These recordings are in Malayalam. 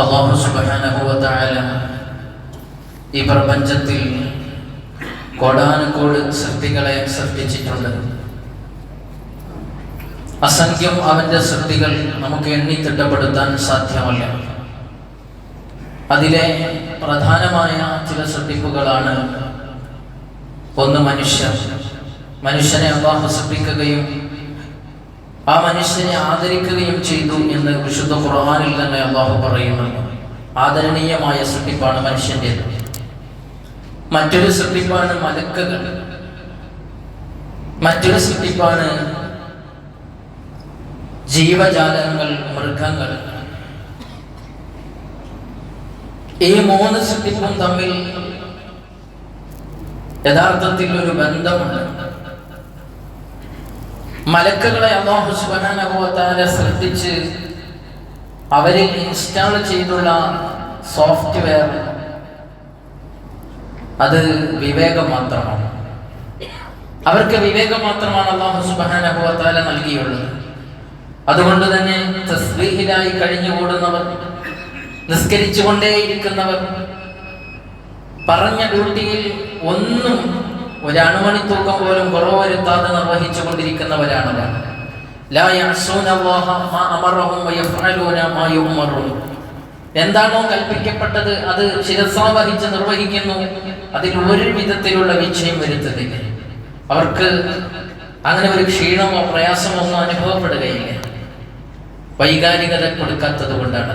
അള്ളാഹു സുബാനുഭവത്തായ ഈ പ്രപഞ്ചത്തിൽ കോടാനുകോട് സൃഷ്ടികളെ സൃഷ്ടിച്ചിട്ടുണ്ട്. അസംഖ്യം അവന്റെ സൃഷ്ടികൾ നമുക്ക് എണ്ണി തിട്ടപ്പെടുത്താൻ സാധ്യമല്ല. അതിലെ പ്രധാനമായ ചില സൃഷ്ടിപ്പുകളാണ് ഒന്ന് മനുഷ്യർ മനുഷ്യനെ അള്ളാഹു സൃഷ്ടിക്കുകയും ആ മനുഷ്യനെ ആദരിക്കുകയും ചെയ്തു എന്ന് വിശുദ്ധ ഖുർആാനിൽ തന്നെ അള്ളാഹു പറയുന്നു. ആദരണീയമായ സൃഷ്ടിപ്പാണ് മനുഷ്യന്റെ മറ്റൊരു സൃഷ്ടിപ്പാണ് മലക്കുകൾ. മറ്റൊരു സൃഷ്ടിപ്പാണ് ജീവജാലങ്ങൾ മൃഗങ്ങൾ. ഈ മൂന്ന് സൃഷ്ടിപ്പും തമ്മിൽ യഥാർത്ഥത്തിൽ ഒരു ബന്ധമുണ്ട്. മലക്കുകളെ അള്ളാഹു സുബാനുഭവത്താലെ ശ്രദ്ധിച്ച് അവരിൽ ഇൻസ്റ്റാൾ ചെയ്തുള്ള സോഫ്റ്റ്വെയർ അത് വിവേകം മാത്രമാണ്. അവർക്ക് വിവേകം മാത്രമാണ് അള്ളാഹു സുബാനുഭവത്താല നൽകിയുള്ളത്. അതുകൊണ്ട് തന്നെ തസ്ബീഹിലായി കഴിഞ്ഞുകൂടുന്നവർ നിസ്കരിച്ചുകൊണ്ടേയിരിക്കുന്നവർ പറഞ്ഞ ഡ്യൂട്ടിയിൽ ഒന്നും ഒരു അണുമണി തൂക്കം പോലും കുറവ് വരുത്താതെ നിർവഹിച്ചു കൊണ്ടിരിക്കുന്നവരാണ് എന്താണോ കൽപ്പിക്കപ്പെട്ടത് അത് ശിരസാവഹിച്ച് നിർവഹിക്കുന്നു. അതിൽ ഒരു വിധത്തിലുള്ള വിജയം വരുത്തുന്നില്ല. അവർക്ക് അങ്ങനെ ഒരു ക്ഷീണമോ പ്രയാസമോ ഒന്നും അനുഭവപ്പെടുകയില്ല. വൈകാരികത കൊടുക്കാത്തത് കൊണ്ടാണ്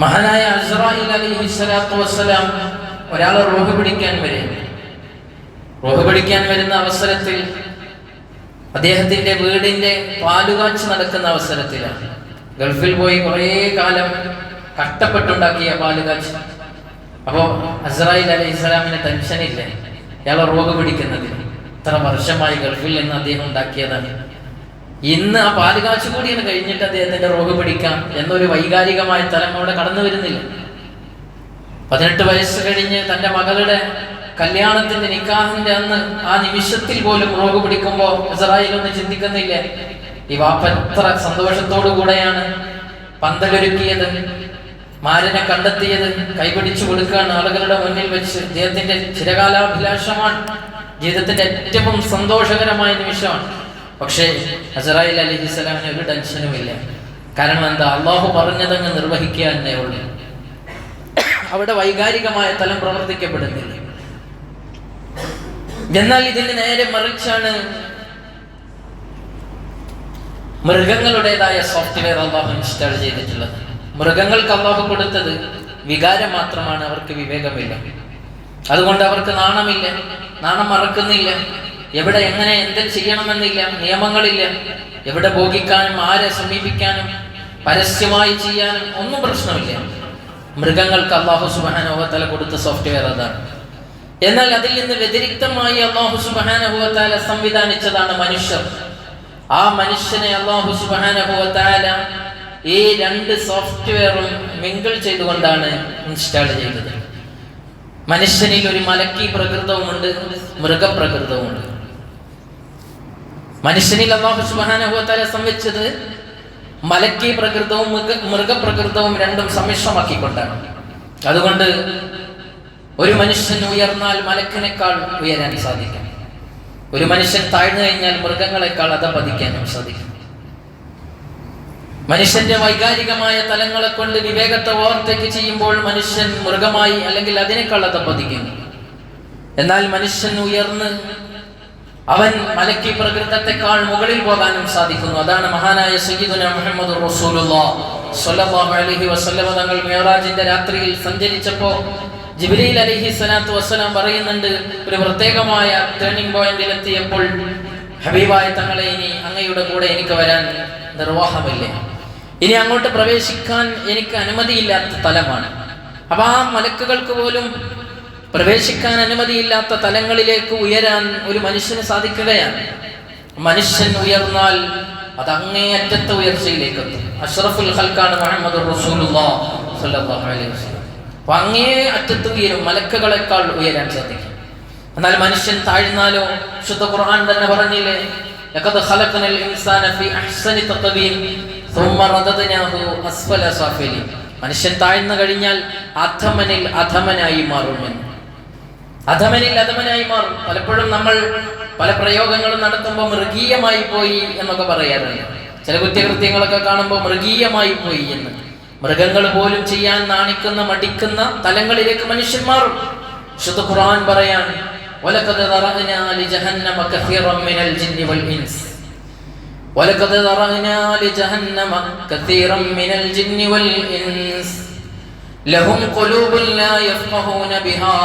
മഹാനായ അസ്രായിൽ അലി സ്വലാത്തു വസ്സലാം ഒരാളെ റോഹ് പിടിക്കാൻ വരും. റോഹ് പിടിക്കാൻ വരുന്ന അവസരത്തിൽ അദ്ദേഹത്തിന്റെ വീടിന്റെ പാലുകാച്ച് നടക്കുന്ന അവസരത്തിലാണ്. ഗൾഫിൽ പോയി കുറേ കാലം കഷ്ടപ്പെട്ടുണ്ടാക്കിയ പാലുകാച്ച്. അപ്പോ അസ്രായിൽ അലി ഇസ്ലാമിന് ടെൻഷനില്ല ഇയാളെ റോഹ് പിടിക്കുന്നതിന്. ഇത്ര വർഷമായി ഗൾഫിൽ നിന്ന് അദ്ദേഹം ഉണ്ടാക്കിയതാണ്. ഇന്ന് ആ പാലുകാച്ചു കൂടിയാണ് കഴിഞ്ഞിട്ട് അദ്ദേഹത്തിന്റെ റോഗ് പിടിക്കാം എന്നൊരു വൈകാരികമായ തലം അവിടെ കടന്നു വരുന്നില്ല. പതിനെട്ട് വയസ്സ് കഴിഞ്ഞ് തന്റെ മകളുടെ കല്യാണത്തിന്റെ നിക്കാഹിന്റെ അന്ന് ആ നിമിഷത്തിൽ പോലും റോഗ് പിടിക്കുമ്പോൾ ഇസ്രായേൽ ഒന്നും ചിന്തിക്കുന്നില്ല. ഈ വാപ്പ എത്ര സന്തോഷത്തോടു കൂടെയാണ് പന്തലൊരുക്കിയത് മാരനെ കണ്ടെത്തിയത് കൈപിടിച്ചു കൊടുക്കുകയാണ് ആളുകളുടെ മുന്നിൽ വെച്ച്. അദ്ദേഹത്തിന്റെ ചിരകാലാഭിലാഷമാണ് ജീവിതത്തിന്റെ ഏറ്റവും സന്തോഷകരമായ നിമിഷമാണ്. പക്ഷേ അസറായിൽ അലഹി സ്വലാമിന് ഒരു ടെൻഷനും ഇല്ല. കാരണം എന്താ? അള്ളാഹു പറഞ്ഞതങ്ങ് നിർവഹിക്കുക എന്നേ ഉള്ളൂ. അവിടെ വൈകാരികമായ തലം പ്രവർത്തിക്കപ്പെടുന്നില്ല. എന്നാൽ ഇതിന് നേരെ മറിച്ചാണ് മൃഗങ്ങളുടേതായ സോഫ്റ്റ്വെയർ അള്ളാഹു ഇൻസ്റ്റാൾ ചെയ്തിട്ടുള്ളത്. മൃഗങ്ങൾക്ക് അള്ളാഹു കൊടുത്തത് വികാരം മാത്രമാണ് അവർക്ക് വിവേകമില്ല. അതുകൊണ്ട് അവർക്ക് നാണമില്ല നാണം മറക്കുന്നില്ല. എവിടെ എങ്ങനെ എന്ത് ചെയ്യണമെന്നില്ല നിയമങ്ങളില്ല. എവിടെ ഭോഗിക്കാനും ആരെ സമീപിക്കാനും പരസ്യമായി ചെയ്യാനും ഒന്നും പ്രശ്നമില്ല. മൃഗങ്ങൾക്ക് അള്ളാഹു സുബാനുഭവത്തല കൊടുത്ത സോഫ്റ്റ്വെയർ അതാണ്. എന്നാൽ അതിൽ നിന്ന് വ്യതിരിക്തമായി അള്ളാഹു സുബാനുഭവത്താല സംവിധാനിച്ചതാണ് മനുഷ്യർ. ആ മനുഷ്യനെ അള്ളാഹു സുബാനുഭവത്താല ഈ രണ്ട് സോഫ്റ്റ്വെയറും മിങ്കിൾ ചെയ്തുകൊണ്ടാണ് ഇൻസ്റ്റാൾ ചെയ്തത്. മനുഷ്യനിൽ ഒരു മലക്കി പ്രകൃതവുമുണ്ട് മൃഗപ്രകൃതവുമുണ്ട്. മനുഷ്യനിൽ അള്ളാഹു സുബാനുഭവത്താല സംവെച്ചത് മലക്കി പ്രകൃതവും മൃഗ മൃഗപ്രകൃതവും രണ്ടും സമ്മിശ്രമാക്കിക്കൊണ്ടാണ്. അതുകൊണ്ട് ഒരു മനുഷ്യൻ ഉയർന്നാൽ മലക്കിനേക്കാൾ ഉയരാൻ സാധിക്കും. ഒരു മനുഷ്യൻ താഴ്ന്നു കഴിഞ്ഞാൽ മൃഗങ്ങളെക്കാൾ അധപതിക്കാനും സാധിക്കും. മനുഷ്യന്റെ വൈകാരികമായ തലങ്ങളെ കൊണ്ട് വിവേകത്തെ ഓവർടേക്ക് ചെയ്യുമ്പോൾ മനുഷ്യൻ മൃഗമായി അല്ലെങ്കിൽ അതിനേക്കാൾ അധപതിക്കുന്നു എന്നാൽ മനുഷ്യൻ ഉയർന്ന് അവൻ മലക്കി പ്രകൃതത്തെക്കാൾ മുകളിൽ പോകാനും സാധിക്കുന്നു. അതാണ് മഹാനായ സയ്യിദുന മുഹമ്മദ് അലൈഹി വസല്ലമ തങ്ങൾ മേറാജിന്റെ രാത്രിയിൽ സഞ്ചരിച്ചപ്പോൾ ജിബ്രീൽ അലൈഹി സ്വലാത്തു വസ്സലാം പറയുന്നുണ്ട് ഒരു പ്രത്യേകമായ ടേണിംഗ് പോയിന്റിൽ എത്തിയപ്പോൾ ഹബീബായ തങ്ങളെ ഇനി അങ്ങയുടെ കൂടെ എനിക്ക് വരാൻ നിർവാഹമില്ല. ഇനി അങ്ങോട്ട് പ്രവേശിക്കാൻ എനിക്ക് അനുമതിയില്ലാത്ത തലമാണ്. അപ്പൊ ആ മലക്കുകൾക്ക് പോലും പ്രവേശിക്കാൻ അനുമതിയില്ലാത്ത തലങ്ങളിലേക്ക് ഉയരാൻ ഒരു മനുഷ്യന് സാധിക്കുകയാണ്. മനുഷ്യൻ ഉയർന്നാൽ അത് അങ്ങേയറ്റത്തെ ഉയർച്ചയിലേക്ക് എത്തും അഷ്റഫുൽ ഹൽക്കാണ് മുഹമ്മദ് അപ്പൊ അങ്ങേ അറ്റത്ത് ഉയരും മലക്കുകളെക്കാൾ ഉയരാൻ സാധിക്കും. എന്നാൽ മനുഷ്യൻ താഴ്ന്നാലോ? ശുദ്ധ ഖുർആൻ തന്നെ പറഞ്ഞില്ലേ മനുഷ്യൻ താഴ്ന്നു കഴിഞ്ഞാൽ അധമനിൽ അധമനായി മാറുമെന്ന്. അധമനിൽ അധമനായി മാറും പലപ്പോഴും നമ്മൾ പല പ്രയോഗങ്ങളും നടത്തുമ്പോൾ മൃഗീയമായി പോയി എന്നൊക്കെ പറയാറുണ്ട് ചില കുറ്റകൃത്യങ്ങളൊക്കെ കാണുമ്പോൾ മൃഗീയമായി പോയി എന്ന് മൃഗങ്ങൾ പോലും ചെയ്യാൻ നാണിക്കുന്ന മടിക്കുന്ന തലങ്ങളിലേക്ക് മനുഷ്യൻ മാറും ശുദ്ധ ഖുർആൻ പറയാൻ وَلَقَدْ ذَرَأْنَا لِجَهَنَّمَ كَثِيرًا مِنَ الْجِنِّ وَالْإِنسِ ولقد ذرأنا لجهنم كثيرا من الجن والإنس لهم قلوب لا يفقهون بها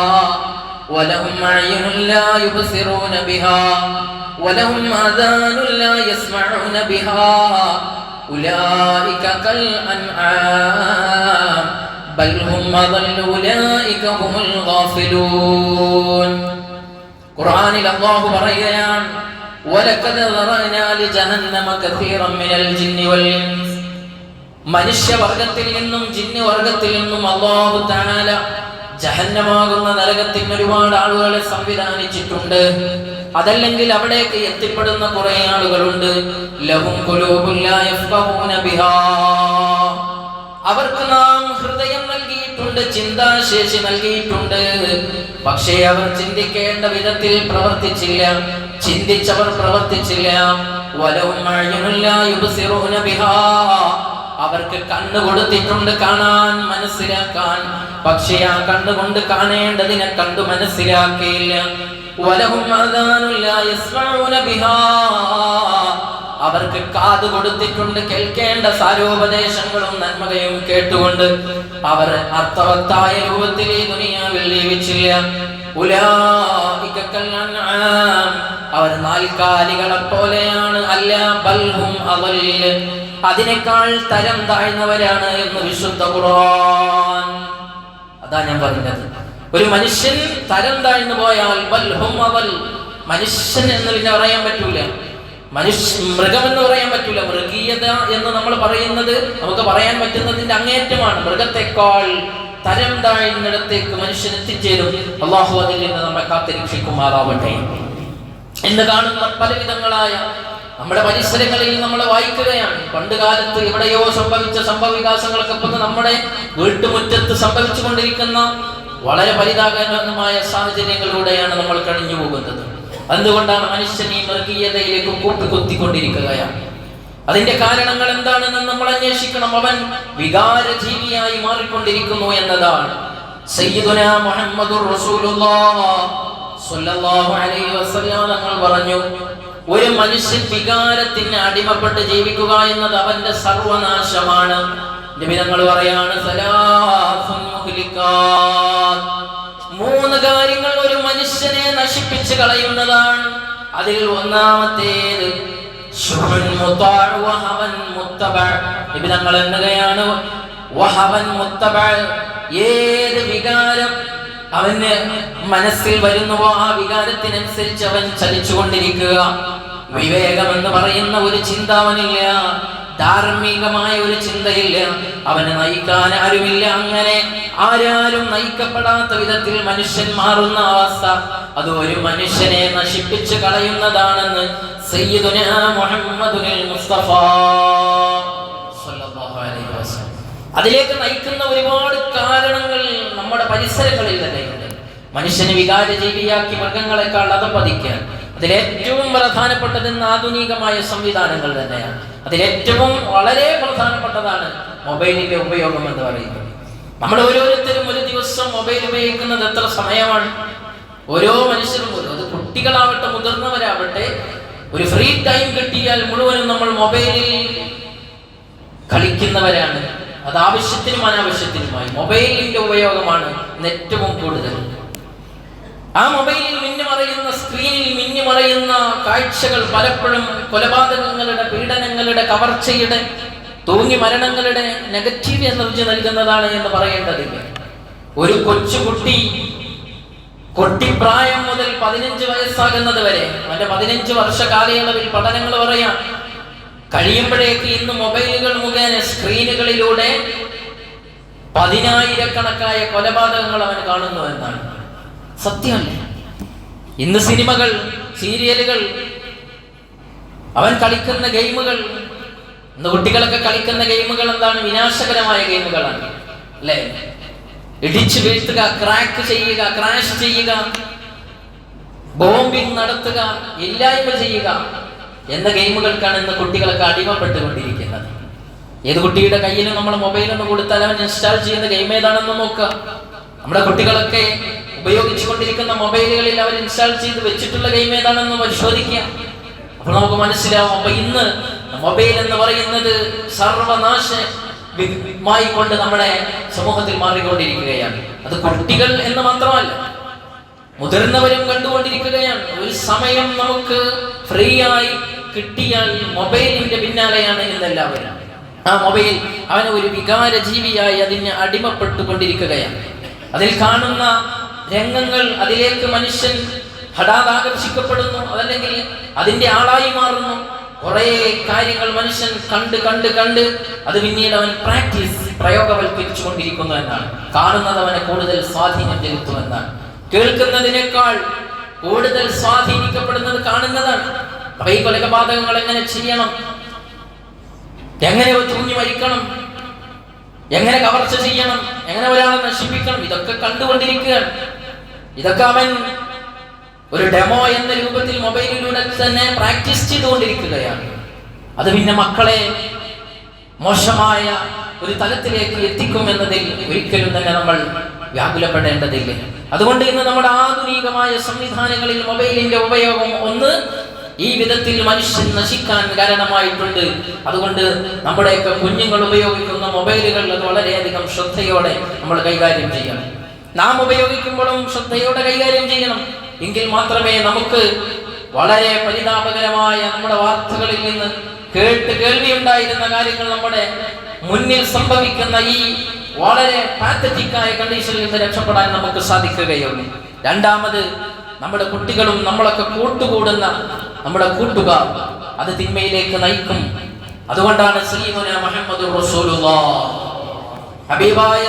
ولهم أعين لا يبصرون بها ولهم آذان لا يسمعون بها أولئك كالأنعام بل هم أضل أولئك هم الغافلون قرآن الله പറയുകയാണ് ولقد ذرأنا لجهنم كثيرا من الجن والإنس മനുഷ്യവർഗത്തിൽ നിന്നും ജിന്ന് വർഗത്തിൽ നിന്നും അള്ളാഹു താല ജഹന്നമാകുന്ന നരകത്തിന് ഒരുപാട് ആളുകളെ സംവിധാനിച്ചിട്ടുണ്ട്. അതല്ലെങ്കിൽ അവിടേക്ക് എത്തിപ്പെടുന്ന കുറെ ആളുകളുണ്ട്. ലഹും അവർക്ക് നാം ഹൃദയം നൽകിയിട്ടുണ്ട് ചിന്താശേഷി നൽകിയിട്ടുണ്ട്. പക്ഷേ അവർ ചിന്തിക്കേണ്ട വിധത്തിൽ പ്രവർത്തിച്ചില്ല. ചിന്തിച്ചവർ പ്രവർത്തിച്ചില്ല. വലവും അവർക്ക് കണ്ണ് കൊടുത്തിട്ടുണ്ട് കാണാൻ മനസ്സിലാക്കാൻ. പക്ഷേ ആ കണ്ണുകൊണ്ട് കാണേണ്ടതിനെ കണ്ടു മനസ്സിലാക്കിയില്ല. അവർക്ക് കാത് കൊടുത്തിട്ടുണ്ട് കേൾക്കേണ്ട സാരോപദേശങ്ങളും നന്മകയും കേട്ടുകൊണ്ട്. അവർ അർത്ഥവത്തായ രൂപത്തിൽ ഈ ദുനിയാവിൽ ജീവിച്ചില്ല. അവർ നാൽക്കാലികളെ പോലെയാണ് അല്ല ബൽഹും അവൽ അതിനേക്കാൾ തരം താഴ്ന്നവരാണ് എന്ന് വിശുദ്ധ ഖുർആൻ. അതാ ഞാൻ പറഞ്ഞത്. ഒരു മനുഷ്യൻ തരം താഴ്ന്നു പോയാൽ മനുഷ്യൻ എന്ന് പിന്നെ പറയാൻ പറ്റൂല. മനുഷ്യ മൃഗം എന്ന് പറയാൻ പറ്റൂല. മൃഗീയത എന്ന് നമ്മൾ പറയുന്നത് നമുക്ക് പറയാൻ പറ്റുന്നതിന്റെ അങ്ങേറ്റമാണ്. മൃഗത്തെക്കാൾ തരം താഴ്ന്നിടത്തേക്ക് മനുഷ്യൻ എത്തിച്ചേരും. അള്ളാഹു അതിൽ നിന്ന് നമ്മെ കാത്തിരക്ഷിക്കുമാറാവട്ടെ. എന്ന് കാണുന്ന പലവിധങ്ങളായ നമ്മുടെ പരിസരങ്ങളിൽ നമ്മൾ വായിക്കുകയാണ്. പണ്ട് കാലത്ത് എവിടെയോ സംഭവിച്ച സംഭവവികാസങ്ങളൊക്കെ ഇപ്പൊ നമ്മുടെ വീട്ടുമുറ്റത്ത് സംഭവിച്ചു കൊണ്ടിരിക്കുന്ന വളരെ പരിതാപകരമായ സാഹചര്യങ്ങളിലൂടെയാണ് നമ്മൾ കഴിഞ്ഞു പോകുന്നത്. അതുകൊണ്ടാണ് മനുഷ്യൻ ഈ മൃഗീയതയിലേക്ക് കൂട്ടുകൊത്തിക്കൊണ്ടിരിക്കുകയാണ്? അതിന്റെ കാരണങ്ങൾ എന്താണെന്ന് നമ്മൾ അന്വേഷിക്കണം. അവൻ വികാരജീവിയായി മാറിക്കൊണ്ടിരിക്കുന്നു എന്നതാണ്. മുഹമ്മദുർ റസൂലുള്ളാഹ് സ്വല്ലല്ലാഹു അലൈഹി വസല്ലം പറഞ്ഞു ഒരു മനുഷ്യൻ വികാരത്തിന് അടിമപ്പെട്ട് ജീവിക്കുക എന്നത് അവന്റെ സർവനാശമാണ് നിമിതങ്ങൾ പറയാണ്. മൂന്ന് കാര്യങ്ങൾ ഒരു മനുഷ്യനെ നശിപ്പിച്ച് കളയുന്നതാണ് അതിൽ ഒന്നാമത്തേത്. ഏത് വികാരം അവന് മനസ്സിൽ വരുന്നുവോ ആ വികാരത്തിനനുസരിച്ച് അവൻ ചലിച്ചുകൊണ്ടിരിക്കുക. വിവേകം എന്ന് പറയുന്ന ഒരു ചിന്ത അവനില്ല ധാർമ്മികമായ ഒരു ചിന്തയില്ല. അവനെ നയിക്കാൻ ആരുമില്ല അങ്ങനെ. ആരാരും നയിക്കപ്പെടാത്ത വിധത്തിൽ മനുഷ്യൻ മാറുന്ന അവസ്ഥ. അത് ഒരു മനുഷ്യനെ നശിപ്പിച്ച് കളയുന്നതാണെന്ന് സയ്യിദുന മുഹമ്മദുൽ മുസ്തഫ. അതിലേക്ക് നയിക്കുന്ന ഒരുപാട് കാരണങ്ങൾ നമ്മുടെ പരിസരങ്ങളിൽ തന്നെയുണ്ട്. മനുഷ്യനെ വികാരജീവിയാക്കി മൃഗങ്ങളെക്കാൾ അതപ്പതിക്കാൻ അതിലേറ്റവും പ്രധാനപ്പെട്ടത് ആധുനികമായ സംവിധാനങ്ങൾ തന്നെയാണ്. അതിലേറ്റവും വളരെ പ്രധാനപ്പെട്ടതാണ് മൊബൈലിന്റെ ഉപയോഗം എന്ന് പറയുന്നത്. നമ്മൾ ഓരോരുത്തരും ഒരു ദിവസം മൊബൈൽ ഉപയോഗിക്കുന്നത് എത്ര സമയമാണ്? ഓരോ മനുഷ്യരും അത് കുട്ടികളാവട്ടെ മുതിർന്നവരാവട്ടെ ഒരു ഫ്രീ ടൈം കിട്ടിയാൽ മുഴുവനും നമ്മൾ മൊബൈലിൽ കളിക്കുന്നവരാണ്. അത് ആവശ്യത്തിനും അനാവശ്യത്തിനുമായി. മൊബൈലിന്റെ ഉപയോഗമാണ് ഏറ്റവും കൂടുതൽ. ആ മൊബൈലിൽ മിന്നിമറയുന്ന സ്ക്രീനിൽ മിന്നിമറയുന്ന കാഴ്ചകൾ പലപ്പോഴും കൊലപാതകങ്ങളുടെ പീഡനങ്ങളുടെ കവർച്ചയുടെ തൂങ്ങി മരണങ്ങളുടെ നെഗറ്റീവ് എനർജി നൽകുന്നതാണ് എന്ന് പറയേണ്ടതില്ല. ഒരു കൊച്ചുകുട്ടി കൊട്ടിപ്രായം മുതൽ പതിനഞ്ച് വയസ്സാകുന്നത് വരെ അവന്റെ പതിനഞ്ച് വർഷ കാലയളവിൽ പഠനങ്ങൾ പറയാം. കഴിയുമ്പോഴേക്ക് ഇന്ന് മൊബൈലുകൾ മുഖേന സ്ക്രീനുകളിലൂടെ പതിനായിരക്കണക്കായ കൊലപാതകങ്ങൾ അവൻ കാണുന്നു എന്നാണ്. സത്യമല്ലേ? ഇന്ന് സിനിമകൾ സീരിയലുകൾ അവൻ കളിക്കുന്ന ഗെയിമുകൾ ഇന്ന് കുട്ടികളൊക്കെ കളിക്കുന്ന ഗെയിമുകൾ എന്താണ്? വിനാശകരമായ ഗെയിമുകളാണ്. അല്ലേ? ഇടിച്ചു വീഴ്ത്തുക ക്രാക്ക് ചെയ്യുക ക്രാഷ് ചെയ്യുക ബോംബിംഗ് നടത്തുക ഇല്ലായ്മ ചെയ്യുക. എന്ന ഗെയിമുകൾക്കാണ് ഇന്ന് കുട്ടികളൊക്കെ അടിമപ്പെട്ടുകൊണ്ടിരിക്കുന്നത്. ഏത് കുട്ടിയുടെ കയ്യിലും നമ്മൾ മൊബൈൽ ഒന്ന് കൊടുത്താൽ അവൻ ഇൻസ്റ്റാൾ ചെയ്യുന്ന ഗെയിം ഏതാണെന്ന് നോക്കുക. നമ്മുടെ കുട്ടികളൊക്കെ ഉപയോഗിച്ചുകൊണ്ടിരിക്കുന്ന മൊബൈലുകളിൽ അവർ ഇൻസ്റ്റാൾ ചെയ്ത് വെച്ചിട്ടുള്ള ഗെയിം ഏതാണെന്ന് പരിശോധിക്കുക. അപ്പോൾ നമുക്ക് മനസ്സിലാവും. അപ്പൊ ഇന്ന് മൊബൈൽ എന്ന് പറയുന്നത് സർവനാശ കൊണ്ട് നമ്മുടെ സമൂഹത്തിൽ മാറിക്കൊണ്ടിരിക്കുകയാണ്. അത് കുട്ടികൾ എന്ന് മാത്രമല്ല മുതിർന്നവരും കണ്ടുകൊണ്ടിരിക്കുകയാണ്. ഒരു സമയം നമുക്ക് ഫ്രീ ആയി കിട്ടിയാൽ മൊബൈലിന്റെ പിന്നാലെയാണ് ഇന്നെല്ലാവരും. ആ മൊബൈൽ അവന് ഒരു വികാര ജീവിയായി അതിന് അടിമപ്പെട്ടുകൊണ്ടിരിക്കുകയാണ്. അതിൽ കാണുന്ന രംഗങ്ങൾ അതിലേക്ക് മനുഷ്യൻ ഹഠാത് ആകർഷിക്കപ്പെടുന്നു അതല്ലെങ്കിൽ അതിന്റെ ആളായി മാറുന്നു. കുറേ കാര്യങ്ങൾ മനുഷ്യൻ കണ്ട് കണ്ട് കണ്ട് അത് പിന്നീട് അവൻ പ്രാക്ടീസ് പ്രയോഗവൽക്കരിച്ചു കൊണ്ടിരിക്കുന്നു എന്നാണ്. കാണുന്നത് അവനെ കൂടുതൽ സ്വാധീനം ചെലുത്തുമെന്നാണ്. കേൾക്കുന്നതിനേക്കാൾ കൂടുതൽ സ്വാധീനിക്കപ്പെടുന്നത് കാണുന്നതാണ്. അപ്പൊ ഈ കൊലപാതകങ്ങൾ എങ്ങനെ ചെയ്യണം എങ്ങനെ തൂങ്ങി മരിക്കണം? എങ്ങനെ കവർച്ച ചെയ്യണം? എങ്ങനെ ഒരാളെ നശിപ്പിക്കണം? ഇതൊക്കെ കണ്ടുകൊണ്ടിരിക്കുകയാണ്. ഇതൊക്കെ അവൻ ഒരു ഡെമോ എന്ന രൂപത്തിൽ മൊബൈലിലൂടെ തന്നെ പ്രാക്ടീസ് ചെയ്തുകൊണ്ടിരിക്കുകയാണ്. അത് പിന്നെ മക്കളെ മോശമായ ഒരു തലത്തിലേക്ക് എത്തിക്കും എന്നതിൽ ഒരിക്കലും തന്നെ നമ്മൾ വ്യാകുലപ്പെടേണ്ടതില്ല. അതുകൊണ്ട് ഇന്ന് നമ്മുടെ ആധുനികമായ സംവിധാനങ്ങളിൽ മൊബൈലിന്റെ ഉപയോഗം ഒന്ന് ഈ വിധത്തിൽ മനുഷ്യൻ നശിക്കാൻ കാരണമായിട്ടുണ്ട്. അതുകൊണ്ട് നമ്മുടെയൊക്കെ കുഞ്ഞുങ്ങൾ ഉപയോഗിക്കുന്ന മൊബൈലുകൾ വളരെയധികം ശ്രദ്ധയോടെ നമ്മൾ കൈകാര്യം ചെയ്യണം. നാം ഉപയോഗിക്കുമ്പോഴും ശ്രദ്ധയോടെ കൈകാര്യം ചെയ്യണം. എങ്കിൽ മാത്രമേ നമുക്ക് വളരെ പരിതാപകരമായ നമ്മുടെ വാർത്തകളിൽ നിന്ന് കേട്ട് കേൾവിയുണ്ടായിരുന്ന കാര്യങ്ങൾ നമ്മുടെ മുന്നിൽ സംഭവിക്കുന്ന ഈ വളരെ പാത്തറ്റിക്കായ കണ്ടീഷനിൽ നിന്ന് രക്ഷപ്പെടാൻ നമുക്ക് സാധിക്കുകയുള്ളൂ. രണ്ടാമത് നമ്മുടെ കുട്ടികളും നമ്മളൊക്കെ കൂട്ടുകൂടുന്ന നമ്മുടെ കൂട്ടുകാർ അത് തിന്മയിലേക്ക് നയിക്കും. അതുകൊണ്ടാണ് സയ്യിദുന ഹബീബായ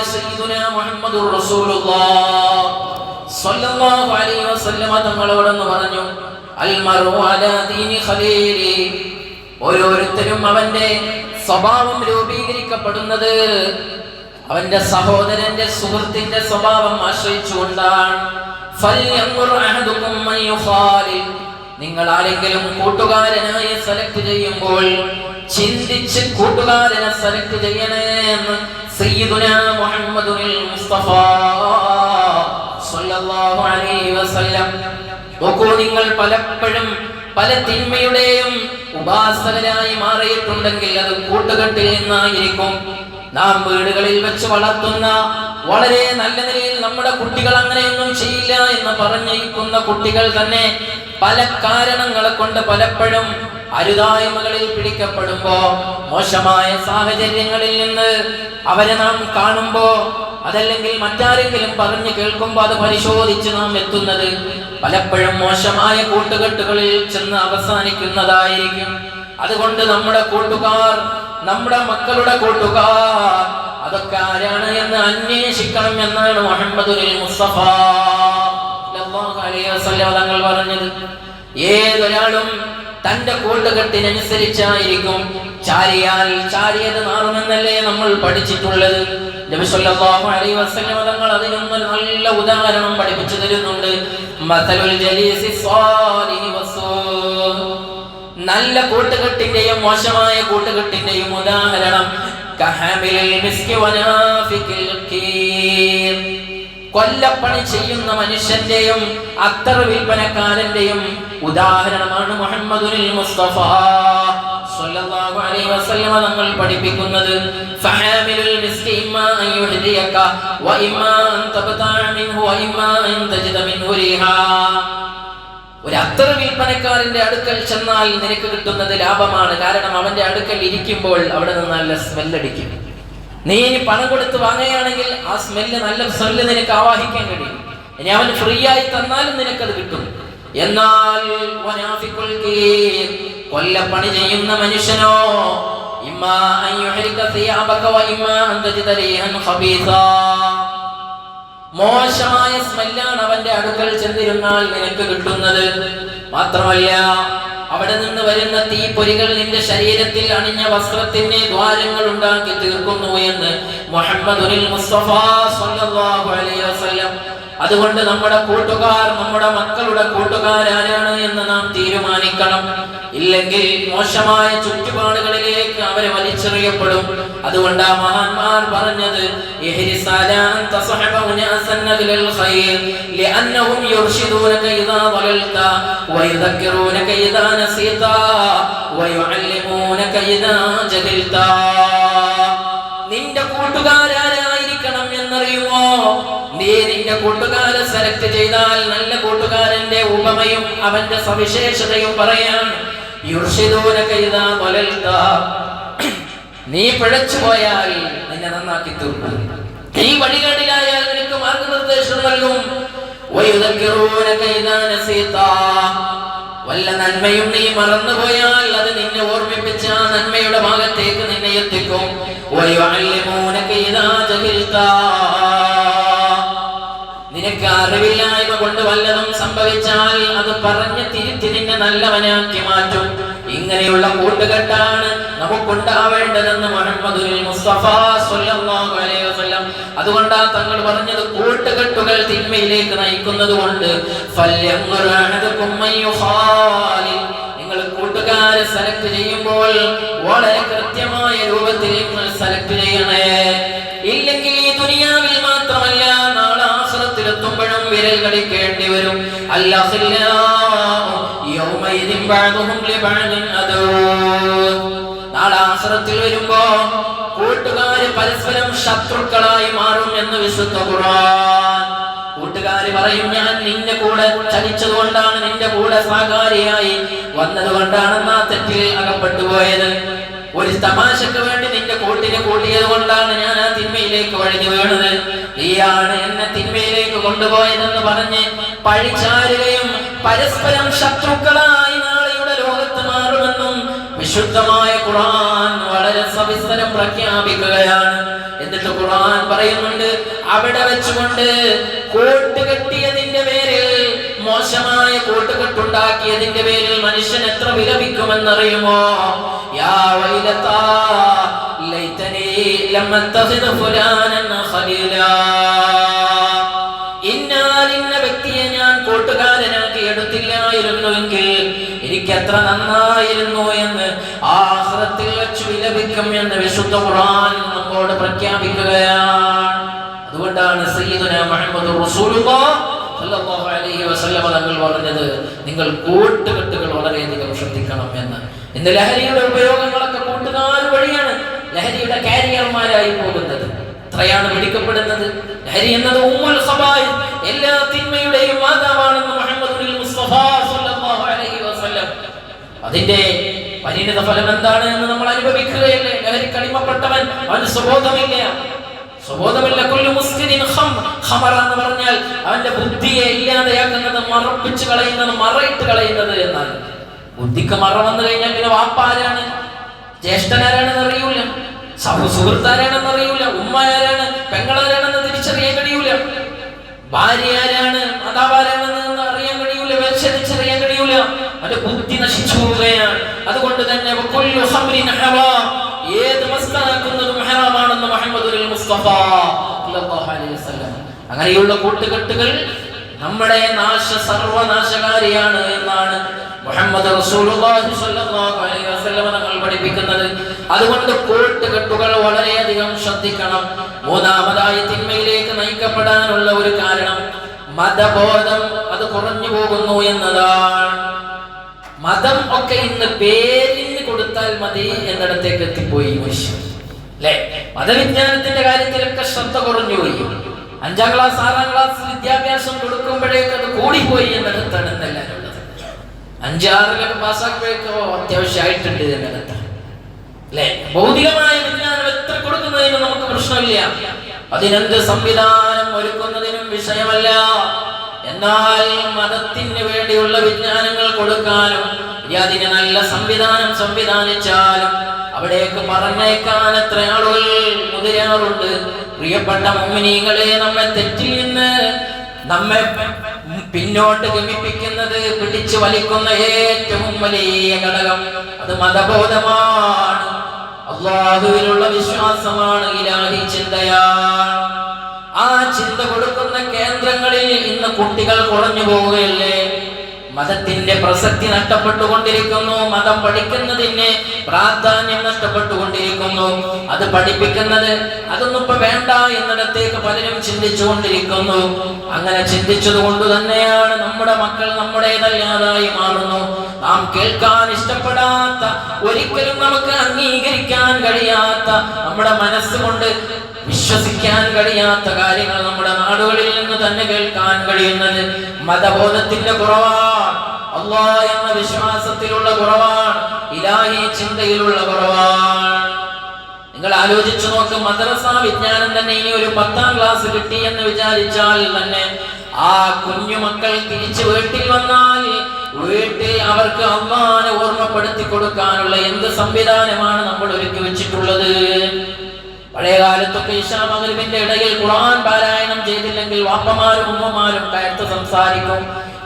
സ്വല്ലല്ലാഹു അലൈഹി വസല്ലമ പറഞ്ഞു അൽ മർഉ അലാ ദീനി ഖലീലി. ഓരോരുത്തരും അവന്റെ സ്വഭാവം രൂപീകരിക്കപ്പെടുന്നത് അവന്റെ സഹോദരന്റെ സുഹൃത്തിന്റെ സ്വഭാവം ആശ്രയിച്ചുകൊണ്ടാണ്. നിങ്ങൾ ആരെങ്കിലും കൂട്ടുകാരനായി സെലക്ട് ചെയ്യുമ്പോൾ ചിന്തിച്ച് കൂട്ടുകാരനെ സെലക്ട് ചെയ്യണേ എന്ന് സയ്യിദുന മുഹമ്മദുൽ മുസ്തഫ സ്വല്ലല്ലാഹു അലൈഹി വസല്ലം. നോക്കൂ നിങ്ങൾ പലപ്പോഴും പല തിന്മയുടെയും ഉപാസകരായി മാറിയിട്ടുണ്ടെങ്കിൽ അത് കൂട്ടുകെട്ടിൽ നിന്നായിരിക്കും. നാം വീടുകളിൽ വെച്ച് വളർത്തുന്ന വളരെ നല്ല നിലയിൽ നമ്മുടെ കുട്ടികൾ അങ്ങനെയൊന്നും ചെയ്യില്ല എന്ന് പറഞ്ഞിരിക്കുന്ന കുട്ടികൾ തന്നെ പല കാരണങ്ങളെ കൊണ്ട് പലപ്പോഴും അരുതായ്മകളിൽ പിടിക്കപ്പെടുമ്പോ മോശമായ സാഹചര്യങ്ങളിൽ നിന്ന് അവരെ നാം കാണുമ്പോ അതല്ലെങ്കിൽ മറ്റാരെങ്കിലും പറഞ്ഞു കേൾക്കുമ്പോ അത് പരിശോധിച്ച് നാം എത്തുന്നത് പലപ്പോഴും മോശമായ കൂട്ടുകെട്ടുകളിൽ ചെന്ന് അവസാനിക്കുന്നതായിരിക്കും. അതുകൊണ്ട് നമ്മുടെ കൂട്ടുകാർ നമ്മുടെ മക്കളുടെ കൂട്ടുകാർ അതൊക്കെ ആരാണ് എന്ന് അന്വേഷിക്കണം എന്നാണ് മുഹമ്മദ് മുസ്തഫ തങ്ങൾ പറഞ്ഞത്. ഏതൊരാളും തന്റെ കൂട്ടുകെട്ടിനനുസരിച്ചായിരിക്കും ചാരിയാൽ ചാരിയത് മാറുമെന്നല്ലേ നമ്മൾ പഠിച്ചിട്ടുള്ളത്. അലൈഹി വസല്ലം തങ്ങൾ അതിനൊന്നും നല്ല ഉദാഹരണം പഠിപ്പിച്ചു തരുന്നുണ്ട്. മസലുൽ ജലീസി നല്ല കൂട്ടുകെട്ടിന്റെയും മോശമായ കൂട്ടുകെട്ടിന്റെയും ഉദാഹരണം. കൊല്ലപ്പണി ചെയ്യുന്ന മനുഷ്യന്റെയും അത്തർ വിൽപ്പനക്കാരന്റെയും ഉദാഹരണമാണ് മുഹമ്മദുൽ മുസ്തഫ പഠിപ്പിക്കുന്നത് ഒരു അത്ര വിൽപ്പനക്കാരന്റെ അടുക്കൽ ചെന്നാൽ നിനക്ക് കിട്ടുന്നത് ലാഭമാണ്. കാരണം അവന്റെ അടുക്കൽ ഇരിക്കുമ്പോൾ അവിടെ നിന്ന് നല്ല സ്മെല്ലടിക്കും നീ ഇനി പണം കൊടുത്ത് വാങ്ങുകയാണെങ്കിൽ ആ സ്മെല്ല് നല്ല സ്മെല്ല് നിനക്ക് ആവാഹിക്കാൻ കഴിയും. ഇനി അവൻ ഫ്രീ ആയി തന്നാലും നിനക്കത് കിട്ടും. എന്നാൽ കൊല്ലപ്പണി ചെയ്യുന്ന മനുഷ്യനോ ഇമ്മാ മോശമായ സ്മെല്ലാണ് അവന്റെ അടുക്കൽ ചെന്നിരുന്നാൽ നിനക്ക് കിട്ടുന്നത്. മാത്രമല്ല അവിടെ നിന്ന് വരുന്ന തീപ്പൊരികൾ നിന്റെ ശരീരത്തിൽ അണിഞ്ഞ വസ്ത്രത്തിന്റെ ദ്വാരങ്ങൾ ഉണ്ടാക്കി തീർക്കുന്നു എന്ന് മുഹമ്മദ് മുസ്തഫ സല്ലല്ലാഹു അലൈഹി വസല്ലം അതുകൊണ്ട് നമ്മുടെ കൂട്ടുകാർ നമ്മുടെ മക്കളുടെ കൂട്ടുകാരാരാണ് എന്ന് നാം തീരുമാനിക്കണം ഇല്ലെങ്കിൽ മോശമായ ചുറ്റുപാടുകളിലേക്ക് അവരെ വലിച്ചെറിയപ്പെടും അതുകൊണ്ട് ആ മഹാന്മാർ പറഞ്ഞത് ഇഹ്രിസ് അലാ അൻ തസ്ഹബ ഉനാസൻ ബിൽ ഖൈർ ലിഅന്നഹും യുർഷിദൂനക ഇദാ ضللت ويذكرونك إذا نسيت ويعلمونك إذا جهلت പിന്നെ കൂട്ടുകാരൻ സെലക്ട് ചെയ്താൽ നല്ല കൂട്ടുകാരന്റെ ഉപമയും അവന്റെ സവിശേഷതയും പറയാണ് നീ പിഴച്ചു പോയാൽ നിന്നെ നന്നാക്കി തീർക്കും. നീ വഴികേടിലായാൽ നിനക്ക് മാർഗനിർദ്ദേശം നൽകും. വല്ല നന്മയും നീ മറന്നുപോയാൽ അത് നിന്നെ ഓർമ്മിപ്പിച്ച നന്മയുടെ ഭാഗത്തേക്ക് നിന്നെ എത്തിക്കും. നിനക്ക് അറിവില്ലായ്മ കൊണ്ട് വല്ലതും സംഭവിച്ചാൽ അത് പറഞ്ഞ് തിരുത്തി നിന്നെ നല്ലവനാക്കി മാറ്റും. ഇങ്ങനെയുള്ള കൂട്ടുകെട്ടാണ് നമുക്കുണ്ടാവേണ്ടതെന്ന് മുഹമ്മദുൽ മുസ്തഫ സല്ലല്ലാഹു അലൈഹി വസല്ലം. അതുകൊണ്ടാ തങ്ങൾ പറഞ്ഞത് കൂട്ടുകെട്ടുകൾ തിന്മയിലേക്ക് നയിക്കുന്നത് കൊണ്ട് നിങ്ങൾ കൂട്ടുകാരെ സെലക്ട് ചെയ്യുമ്പോൾ വളരെ കൃത്യമായ രൂപത്തിൽ നിങ്ങൾ സെലക്ട് കടിക്കേണ്ടി വരും നാളെ ആശ്രത്തിൽ വരുമ്പോ കൂട്ടുകാര് പരസ്പരം ശത്രുക്കളായി മാറും എന്ന് വിശുദ്ധ ഖുർആൻ. കൂട്ടുകാര് പറയും ഞാൻ നിന്റെ കൂടെ ചതിച്ചതുകൊണ്ടാണ് നിന്റെ കൂടെ സഹകാരിയായി വന്നത് കൊണ്ടാണെന്ന് തെറ്റിൽ അകപ്പെട്ടു പോയത് ഒരു തമാശക്ക് വേണ്ടി കൂട്ടിനെ കൂട്ടിയത് കൊണ്ടാണ് ഞാൻ ആ തിന്മയിലേക്ക് വഴുതി വീണത്. നീയാണ് എന്നെ തിന്മയിലേക്ക് കൊണ്ടുപോയതെന്ന് പറഞ്ഞ് പഴിച്ചാരുകയും പരസ്പരം ശത്രുക്കളായി നാളെയുടെ ലോകത്ത് മാറുമെന്നും വിശുദ്ധമായ ഖുർആൻ വളരെ സവിസ്തരം പ്രഖ്യാപിക്കുകയാണ്. എന്നിട്ട് ഖുർആൻ പറയുന്നുണ്ട് അവിടെ വെച്ചുകൊണ്ട് കൂട്ടുകെട്ടിയതിന്റെ പേരിൽ മോശമായ കൂട്ടുകെട്ടുണ്ടാക്കിയതിന്റെ പേരിൽ മനുഷ്യൻ എത്ര വിലപിക്കുമെന്നറിയുമോ? യാ വൈലത്താ ലൈതനീ اتخذ فلانا خليلا. ഇന്നാൽ ഇന്ന വ്യക്തിയെ ഞാൻ കൂട്ടുകാരനാക്കി എടുത്തില്ലായിരുന്നുവെങ്കിൽ എനിക്ക് എത്ര നന്നായിരുന്നു എന്ന് ആഹ്റത്തിൽ വെച്ച് വിലപിക്കും എന്ന് വിശുദ്ധ ഖുർആൻ നമ്മോട് പ്രഖ്യാപിക്കുകയാണ്. അതുകൊണ്ടാണ് സയ്യിദുന മുഹമ്മദ് റസൂലുള്ളാഹ് സല്ലല്ലാഹു അലൈഹി വസല്ലം തങ്ങൾ പറഞ്ഞത് നിങ്ങൾ കൂട്ടുകെട്ടുകൾ വളരെയധികം ശ്രദ്ധിക്കണം എന്ന്. ഇന്ന് ലഹരിയുടെ ഉപയോഗങ്ങളൊക്കെ കൂട്ടുകാർ വഴിയാണ് ലഹരിയുടെ കാരിയർമാരായി പോകുന്നത്. എത്രയാണ് പിടിക്കപ്പെടുന്നത്? ലഹരി എന്നത് ഉമ്മൽ സബായി എല്ലാ തിന്മയുടെയും മാതാവാണെന്ന് മുഹമ്മദുൽ മുസ്തഫ സല്ലല്ലാഹു അലൈഹി വസല്ലം. അതിന്റെ പരിണിത ഫലം എന്താണ് എന്ന് നമ്മൾ അനുഭവിക്കുകയല്ലേ? ലഹരി കടിമപ്പെട്ടവൻ അവന് സുബോധമില്ല സ്വബോധമില്ല. കൊല്ലു മുസ്ലിൻ ഖമറ എന്ന് പറഞ്ഞാൽ അവന്റെ ബുദ്ധിയെ ഇല്ലാതെയാക്കുന്നത് മറപ്പിച്ച് കളയുന്നത് മറയിട്ട് കളയുന്നത് എന്നാണ്. ബുദ്ധിക്ക് മറ വന്നു കഴിഞ്ഞാൽ പിന്നെ വാപ്പാരാണ് ജ്യേഷ്ഠനാരാണെന്ന് അറിയൂല സഹ സുഹൃത്താരാണെന്ന് അറിയൂല ഉമ്മ ആരാണ് പെങ്ങളാരാണെന്ന് തിരിച്ചറിയാൻ കഴിയൂല. ഭാര്യ ആരാണ് മാതാവാരാണെന്ന് അറിയാൻ കഴിയൂല തിരിച്ചറിയാൻ കഴിയൂല. അത് ബുദ്ധി നശിച്ചു പോവുകയാണ്. അതുകൊണ്ട് തന്നെ. ഏത് മസ്താക്കുന്നതും മുഹമ്മദുൽ മുസ്തഫ അങ്ങനെയുള്ള കൂട്ടുകെട്ടുകൾ നമ്മുടെ നാശ സർവനാശകാരിയാണ് എന്നാണ് മുഹമ്മദ് പഠിപ്പിക്കുന്നത് അതുകൊണ്ട് കൂട്ടുകെട്ടുകൾ വളരെയധികം ശ്രദ്ധിക്കണം. മൂന്നാമതായി തിന്മയിലേക്ക് നയിക്കപ്പെടാനുള്ള ഒരു കാരണം മതബോധം അത് കുറഞ്ഞു പോകുന്നു എന്നതാണ്. മതം ഒക്കെ ഇന്ന് പേരിന് കൊടുത്താൽ മതി എന്നിടത്തേക്ക് എത്തിപ്പോയി അല്ലെ മതവിജ്ഞാനത്തിന്റെ കാര്യത്തിലൊക്കെ ശ്രദ്ധ കുറഞ്ഞു കുറഞ്ഞുപോയി അഞ്ചാം ക്ലാസ് ആറാം ക്ലാസ് വിദ്യാഭ്യാസം കൊടുക്കുമ്പോഴേക്ക് അത് കൂടിപ്പോയി എന്നിടത്താണ് ഉള്ളത് അഞ്ചാറിലൊക്കെ പാസ്സാക്കുമ്പോഴേക്കോ അത്യാവശ്യമായിട്ടുണ്ട് അകത്ത് അല്ലെ? ഭൗതികമായ വിജ്ഞാനം എത്ര കൊടുക്കുന്നതിനും നമുക്ക് പ്രശ്നമില്ല. അതിനെന്ത് സംവിധാനം ഒരുക്കുന്നതിനും വിഷയമല്ല. എന്നാൽ മതത്തിന് വേണ്ടിയുള്ള വിജ്ഞാനങ്ങൾ കൊടുക്കാനും ഇനി അതിന് നല്ല സംവിധാനം സംവിധാനിച്ചാലും അവിടേക്ക് പറഞ്ഞേക്കാൻ എത്ര ആളുകൾ മുതിരാറുണ്ട്. പ്രിയപ്പെട്ട മമ്മിനീകളെ നമ്മെ തെറ്റിൽ നിന്ന് നമ്മെ പിന്നോട്ട് ഗമിപ്പിക്കുന്നത് പിടിച്ചു വലിക്കുന്ന ഏറ്റവും വലിയ ഘടകം അത് മതബോധമാണ്. അള്ളാഹുവിനുള്ള വിശ്വാസമാണ് ഇലാഹി ചിന്തയാ. ആ ചിന്ത കൊടുക്കുന്ന കേന്ദ്രങ്ങളിൽ ഇന്ന് കുട്ടികൾ കുറഞ്ഞു പോവുകയല്ലേ? മതത്തിന്റെ പ്രസക്തി നഷ്ടപ്പെട്ടുകൊണ്ടിരിക്കുന്നു. മതം പഠിക്കുന്നതിന് പ്രാധാന്യം നഷ്ടപ്പെട്ടുകൊണ്ടിരിക്കുന്നു. അത് പഠിപ്പിക്കുന്നത് അതൊന്നും ഇപ്പൊ വേണ്ട എന്നിടത്തേക്ക് പലരും ചിന്തിച്ചുകൊണ്ടിരിക്കുന്നു. അങ്ങനെ ചിന്തിച്ചത് കൊണ്ട് തന്നെയാണ് നമ്മുടെ മക്കൾ നമ്മുടേതല്ലാതായി മാറുന്നു. നാം കേൾക്കാൻ ഇഷ്ടപ്പെടാത്ത ഒരിക്കലും നമുക്ക് അംഗീകരിക്കാൻ കഴിയാത്ത നമ്മുടെ മനസ്സുകൊണ്ട് വിശ്വസിക്കാൻ കഴിയാത്ത കാര്യങ്ങൾ നമ്മുടെ നാടുകളിൽ നിന്ന് തന്നെ കേൾക്കാൻ കഴിയുന്നത് മതബോധത്തിന്റെ കുറവാണ് അള്ളാ എന്ന വിശ്വാസത്തിലുള്ള കുറവാണ്. ഇലാഹി ചിന്തയിലുള്ള കുറവാണ്. നിങ്ങൾ ആലോചിച്ചു നോക്ക് മദ്രസ വിജ്ഞാനം തന്നെ ഇനി ഒരു പത്താം ക്ലാസ് കിട്ടി എന്ന് വിചാരിച്ചാൽ തന്നെ ആ കുഞ്ഞുമക്കൾ തിരിച്ചു വീട്ടിൽ വന്നാൽ വീട്ടിൽ അവർക്ക് അമ്മാനെ ഓർമ്മപ്പെടുത്തി കൊടുക്കാനുള്ള എന്ത് സംവിധാനമാണ് നമ്മൾ ഒരുക്കി വെച്ചിട്ടുള്ളത്? പഴയ കാലത്തൊക്കെ ഇഷാ മകരുവിന്റെ ഇടയിൽ ഖുർആൻ പാരായണം ചെയ്തില്ലെങ്കിൽ വാപ്പമാരും ഉമ്മമാരും കയർത്ത് സംസാരിക്കും.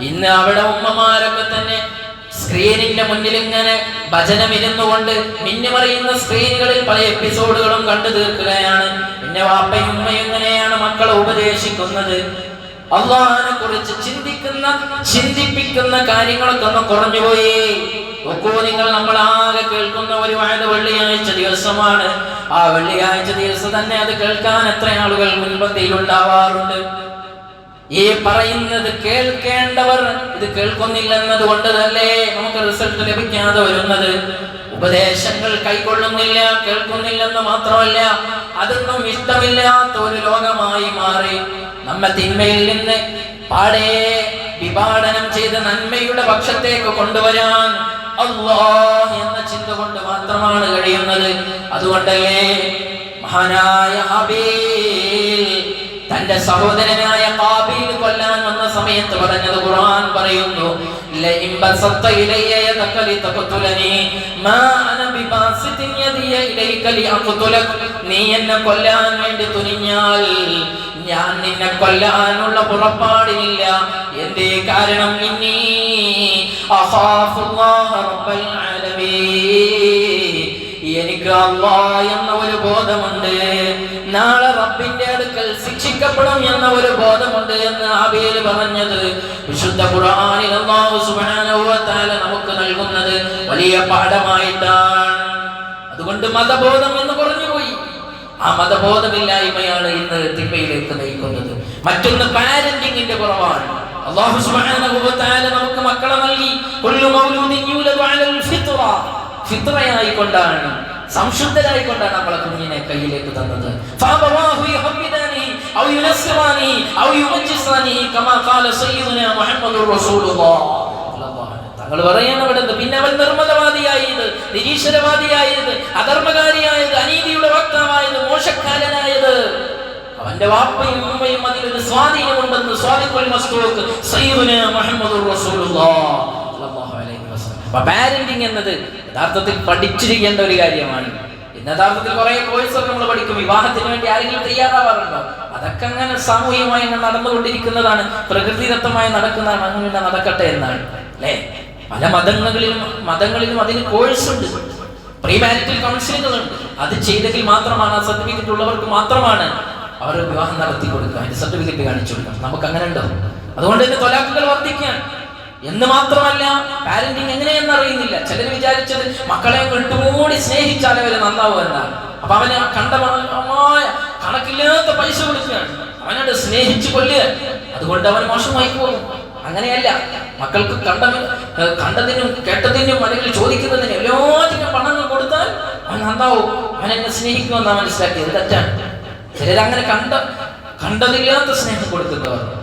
ഇന്ന് അവിടെ ഉമ്മമാരൊക്കെ തന്നെ സ്ക്രീനിന്റെ മുന്നിൽ ഇങ്ങനെ ഭജനം ഇരുന്നുകൊണ്ട് മിന്നുമറിയുന്ന സ്ക്രീനുകളിൽ പല എപ്പിസോഡുകളും കണ്ടു തീർക്കുകയാണ്. പിന്നെ വാപ്പയും ഉമ്മയും എങ്ങനെയാണ് മക്കളെ ഉപദേശിക്കുന്നത്? അള്ളാഹിനെ കുറിച്ച് ചിന്തിക്കുന്ന ചിന്തിപ്പിക്കുന്ന കാര്യങ്ങളൊക്കെ ഒന്ന് കുറഞ്ഞുപോയി നോക്കൂ നിങ്ങൾ നമ്മൾ ആകെ കേൾക്കുന്ന ഒരു വായത് വെള്ളിയാഴ്ച ദിവസമാണ്. ആ വെള്ളിയാഴ്ച ദിവസം തന്നെ അത് കേൾക്കാൻ എത്ര ആളുകൾ മുൻപന്തിയിൽ ഉണ്ടാവാറുണ്ട്? ഈ പറയുന്നത് കേൾക്കേണ്ടവർ ഇത് കേൾക്കുന്നില്ലെന്നത് കൊണ്ട് തന്നെ നമുക്ക് റിസൾട്ട് ലഭിക്കാതെ വരുന്നത്? ഉപദേശങ്ങൾ കൈക്കൊള്ളുന്നില്ല കേൾക്കുന്നില്ലെന്ന് മാത്രമല്ല അതൊന്നും ഇഷ്ടമില്ലാത്ത ഒരു ലോകമായി മാറി. നമ്മെ തിന്മയിൽ നിന്ന് പാടെ വിഭാടനം ചെയ്ത് നന്മയുടെ പക്ഷത്തേക്ക് കൊണ്ടുവരാൻ എന്ന ചിന്ത കൊണ്ട് മാത്രമാണ് കഴിയുന്നത്. അതുകൊണ്ടല്ലേ മഹാനായ ഹബീൽ തന്റെ സഹോദരനായ കാബീൽ കൊല്ലാൻ വന്ന സമയത്ത് പറഞ്ഞത് ഖുർആൻ പറയുന്നു ലഇൻ ബസത്ത ഇലയ്യ യദക ലിതഖതുലനി മാ അന ബിബാസിതിൻ യദിയ ഇലൈക ലിഅഖതുലക നീ എന്നെ കൊല്ലാൻ വേണ്ടി തുനിഞ്ഞാൽ ഞാൻ നിന്നെ കൊല്ലാനുള്ള പുറപ്പാടില്ല എന്റെ കാരണം ഇന്നി? അഖാഫുല്ലാഹ റബ്ബൽ ആലമീൻ എനിക്ക് അള്ളാ എന്ന ഒരു ബോധമുണ്ട്. നാളെ റബ്ബിന്റെ ശിക്ഷിക്കപ്പെടും എന്ന ഒരു ബോധമുണ്ട് എന്ന് ആബിയിൽ പറഞ്ഞത്. വിശുദ്ധ ഖുർആനിൽ അല്ലാഹു സുബ്ഹാനഹു വ തആല നമുക്ക് നൽകുന്നത് വലിയ പാഠമായിട്ടാണ്. അതുകൊണ്ട് മതബോധം എന്ന് പറഞ്ഞു പോയി ആ മതബോധമില്ലായ്മയാണ് ഇന്ന് തിന്മയിലേക്ക് നയിക്കുന്നത്. മറ്റൊന്ന് പാരന്റിങ്ങിന്റെ കുറവാണ്. അല്ലാഹു സുബ്ഹാനഹു വ തആല നമുക്ക് മക്കളെ നൽകി. കുല്ലു മൗലൂദിൻ യൂലദു അലൽ ഫിത്ര ഫിത്രയായിക്കൊണ്ടാണ് സംശുദ്ധരായിക്കൊണ്ടാണ് നമ്മളെ കുഞ്ഞിനെ കയ്യിലേക്ക് തന്നത്. ഫഅബവാഹു യുഹബ്ബിദാനിഹി ഔ او ഔ كما قال سيدنا محمد رسول الله തങ്ങൾ പറയാണ് ഇവിടെ പിന്നെ അവൻ നിർമ്മലവാദിയായത് നിരീശ്വരവാദിയായത് അധർമ്മകാരിയായത് അനീതിയുടെ വക്താവായത് മോശക്കാരനായത്. അവന്റെ വാപ്പയും ഉമ്മയും അതിലൊരു സ്വാധീനമുണ്ടെന്ന് പാരന്റിങ് എന്നത് യഥാർത്ഥത്തിൽ പഠിച്ചിരിക്കേണ്ട ഒരു കാര്യമാണ്. യഥാർത്ഥത്തിൽ കുറെ കോഴ്സൊക്കെ നമ്മൾ പഠിക്കും. വിവാഹത്തിന് വേണ്ടി ആരെങ്കിലും തയ്യാറാവാറുണ്ടോ? അതൊക്കെ അങ്ങനെ സാമൂഹികമായി നടന്നുകൊണ്ടിരിക്കുന്നതാണ്. പ്രകൃതിദത്തമായി നടക്കുന്നതാണ്. അങ്ങനെ നടക്കട്ടെ എന്നാണ്. അല്ലേ? പല മതങ്ങളിലും മതങ്ങളിലും അതിന് കോഴ്സ് ഉണ്ട്. പ്രീ കൗൺസിലുകളുണ്ട് അത് ചെയ്തെങ്കിൽ മാത്രമാണ് ആ സർട്ടിഫിക്കറ്റ് ഉള്ളവർക്ക് മാത്രമാണ് അവർ വിവാഹം നടത്തി കൊടുക്കുക അതിന്റെ സർട്ടിഫിക്കറ്റ് കാണിച്ചു കൊടുക്കുക. നമുക്ക് അങ്ങനെ ഉണ്ടോ അതുകൊണ്ട് തന്നെ തൊലാക്കുകൾ വർദ്ധിക്കുകയാണ്. എന്ന് മാത്രമല്ല പാരന്റിങ് എങ്ങനെയെന്ന് അറിയുന്നില്ല. ചിലർ വിചാരിച്ചത് മക്കളെ വിട്ടുകൂടി സ്നേഹിച്ചാൽ അവർ നന്നാവും എന്നാണ്. അപ്പൊ അവന് കണ്ടമായ കണക്കില്ലാത്ത പൈസ കൊടുക്കുകയാണ്. അവനോട് സ്നേഹിച്ചു കൊല്ലുക. അതുകൊണ്ട് അവൻ മോശമായി പോകും. അങ്ങനെയല്ല. മക്കൾക്ക് കണ്ട കണ്ടതിനും കേട്ടതിനും അല്ലെങ്കിൽ ചോദിക്കുന്നതിനും എല്ലാത്തിനും പണങ്ങൾ കൊടുത്താൽ അവൻ നന്നാവും. അവൻ എന്നെ സ്നേഹിക്കുമെന്നാ മനസ്സിലാക്കിയത്. തെറ്റാണ്. ചിലരങ്ങനെ കണ്ട കണ്ടതില്ലാത്ത സ്നേഹം കൊടുക്കുന്നവർ.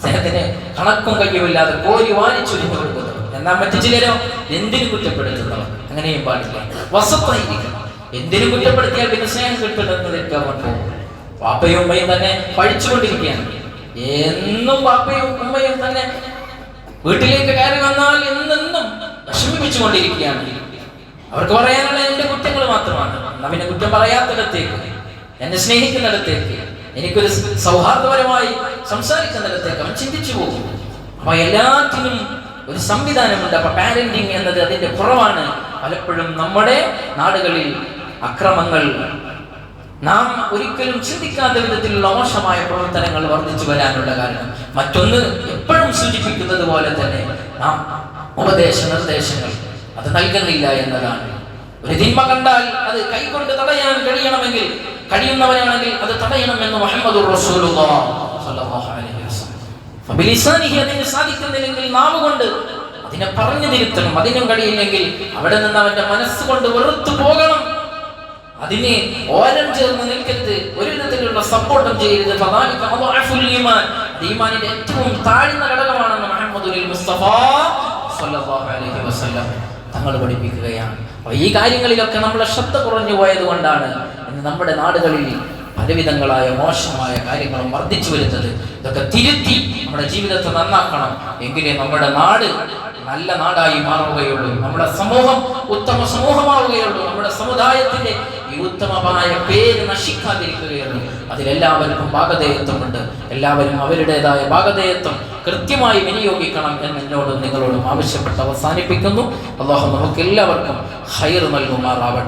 സ്നേഹത്തിന് കണക്കും കയ്യുമില്ലാതെ കോരി വാരിച്ചൊരിഞ്ഞു കൊടുക്കുന്നു എന്നാൽ മറ്റു ചിലരോ എന്തിനു കുറ്റപ്പെടുത്തുന്നവർ. അങ്ങനെയും പാടില്ല. വസത്തായിരിക്കണം. എന്തിനു കുറ്റപ്പെടുത്തിയാൽ പിന്നെ സ്നേഹം പോകും. വാപ്പയും ഉമ്മയും തന്നെ പഴിച്ചുകൊണ്ടിരിക്കുകയാണ് എന്നും പാപ്പയും ഉമ്മയും തന്നെ വീട്ടിലേക്ക് കയറി വന്നാൽ എന്നെന്നും വിഷമിപ്പിച്ചുകൊണ്ടിരിക്കുകയാണ്. അവർക്ക് പറയാനുള്ള എന്റെ കുറ്റങ്ങൾ മാത്രമാണ്. നമ്മിനെ കുറ്റം പറയാത്തിടത്തേക്ക് എന്നെ സ്നേഹിക്കുന്നിടത്തേക്ക്. എനിക്കൊരു സൗഹാർദ്ദപരമായി സംസാരിക്കുന്നിടത്തേക്ക് അവൻ ചിന്തിച്ചു പോകും. അപ്പൊ എല്ലാത്തിനും ഒരു സംവിധാനമുണ്ട്. അപ്പൊ പാരന്റിങ് എന്നത് അതിന്റെ കുറവാണ്. പലപ്പോഴും നമ്മുടെ നാടുകളിൽ അക്രമങ്ങൾ നാം ഒരിക്കലും ചിന്തിക്കാത്ത വിധത്തിലുള്ള മോശമായ പ്രവർത്തനങ്ങൾ വർദ്ധിച്ചു വരാനുള്ള കാരണം. മറ്റൊന്ന് എപ്പോഴും സൂചിപ്പിക്കുന്നത് പോലെ തന്നെ നാം ഉപദേശ നിർദ്ദേശങ്ങൾ അത് നൽകുന്നില്ല എന്നതാണ്. ഒരു തിന്മ കണ്ടാൽ അത് കൈകൊണ്ട് തടയാൻ കഴിയണമെങ്കിൽ കഴിയുന്നവരാണെങ്കിൽ അത് തടയണമെന്ന് മുഹമ്മദ് ഫബിലിസാനിഹി സാധിക്കുന്നില്ലെങ്കിൽ നാവ് കൊണ്ട് അതിനെ പറഞ്ഞു തിരുത്തണം അതിനും കഴിയില്ലെങ്കിൽ അവിടെ നിന്ന് അവന്റെ മനസ്സുകൊണ്ട് വെറുത്തു പോകണം. അതിനെ ഓരം ചേർന്ന് നിൽക്കരുത് ഒരു വിധത്തിലുള്ള സപ്പോർട്ടും ചെയ്യരുത്. ഈമാനിന്റെ ഏറ്റവും താഴ്ന്ന ഘടകമാണെന്ന് മുഹമ്മദുൽ മുസ്തഫ അലൈഹി വസല്ലം തങ്ങൾ പഠിപ്പിക്കുകയാണ്. ഈ കാര്യങ്ങളിലൊക്കെ നമ്മളെ ശ്രദ്ധ കുറഞ്ഞു പോയത് കൊണ്ടാണ് ഇന്ന് നമ്മുടെ നാടുകളിൽ പലവിധങ്ങളായ മോശമായ കാര്യങ്ങളും വർദ്ധിച്ചു വരുന്നത്. ഇതൊക്കെ തിരുത്തി നമ്മുടെ ജീവിതത്തെ നന്നാക്കണം. എങ്കിലേ നമ്മുടെ നാട് നല്ല നാടായി മാറുകയുള്ളൂ. നമ്മുടെ സമൂഹം ഉത്തമ സമൂഹമാവുകയുള്ളൂ. നമ്മുടെ സമുദായത്തിന്റെ ഈ ഉത്തമമായ പേര് നശിക്കാതിരിക്കുകയുള്ളൂ. അതിലെല്ലാവർക്കും ഭാഗധേയത്വമുണ്ട്. എല്ലാവരും അവരുടേതായ ഭാഗധേയത്വം കൃത്യമായി വിനിയോഗിക്കണം എന്ന് എന്നോടും നിങ്ങളോടും ആവശ്യപ്പെട്ട് അവസാനിപ്പിക്കുന്നു. അള്ളാഹു നമുക്ക് എല്ലാവർക്കും ഹൈർ നൽകുമാറാവട്ടെ.